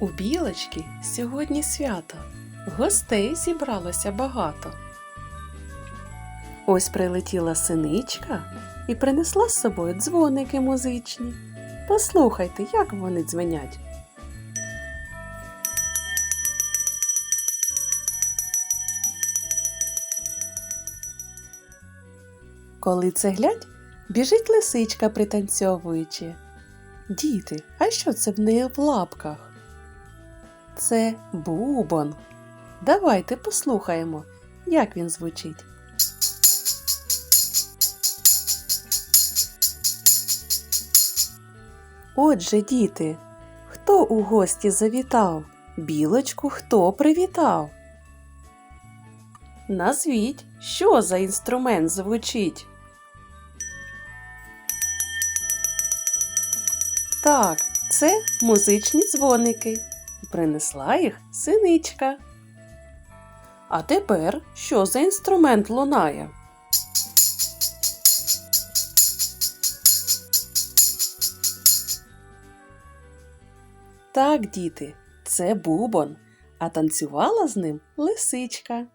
У білочки сьогодні свято. Гостей зібралося багато. Ось прилетіла синичка і принесла з собою дзвоники музичні. Послухайте, як вони дзвенять. Коли це глядь, біжить лисичка пританцьовуючи. Діти, а що це в неї в лапках? Це бубон. Давайте послухаємо, як він звучить. Отже, діти, хто у гості завітав? Білочку хто привітав? Назвіть, що за інструмент звучить? Так, це музичні дзвоники. Принесла їх синичка. А тепер що за інструмент лунає? Так, діти, це бубон, а танцювала з ним лисичка.